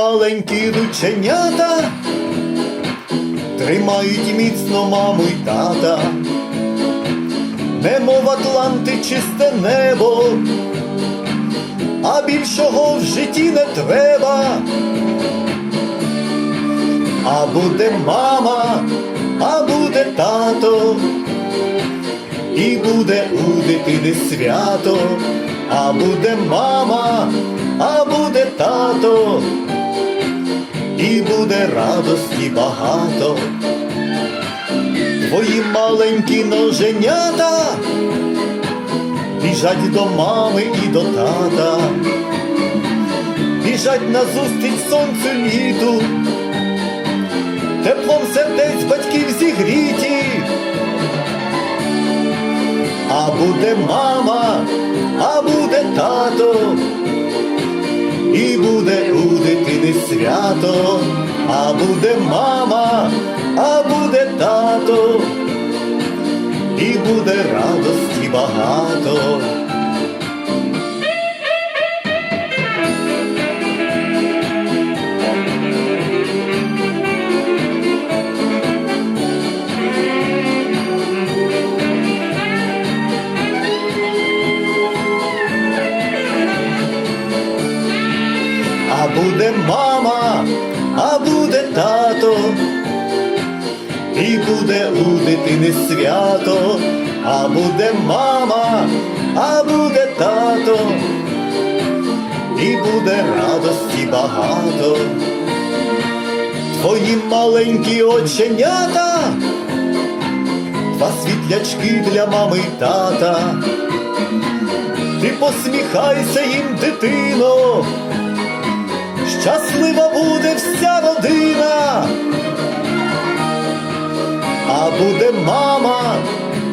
Маленькі рученята. Тримають міцно маму й тата, немов Атланти чисте небо, а більшого в житті не треба. А буде мама, а буде тато, і буде у дитини свято, а буде мама, а буде тато, буде радості багато. Твої маленькі ноженята біжать до мами і до тата, біжать назустріч сонцю літу, теплом сердець батьків зігріті. А буде мама, а буде тато, свято, а буде мама, а буде тато, і буде радості багато. Буде мама, а буде тато, і буде у дитини свято, а буде мама, а буде тато, і буде радості багато. Твої маленькі оченята, два світлячки для мами й тата. Ти посміхайся їм, дитино, щаслива буде вся родина, а буде мама,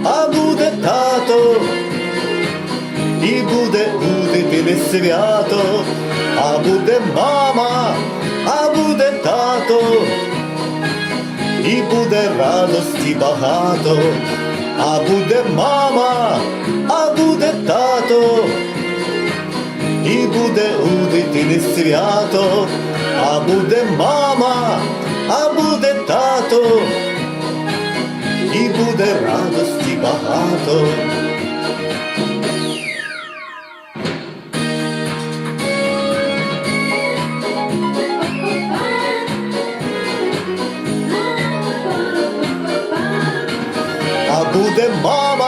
а буде тато, і буде у дитини свято, а буде мама, а буде тато, і буде радості багато, а буде мама, а буде тато буде у дитини свято, а буде мама, а буде тато, і буде радості багато. А буде мама,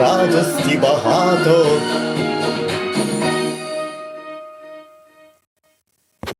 радості багато.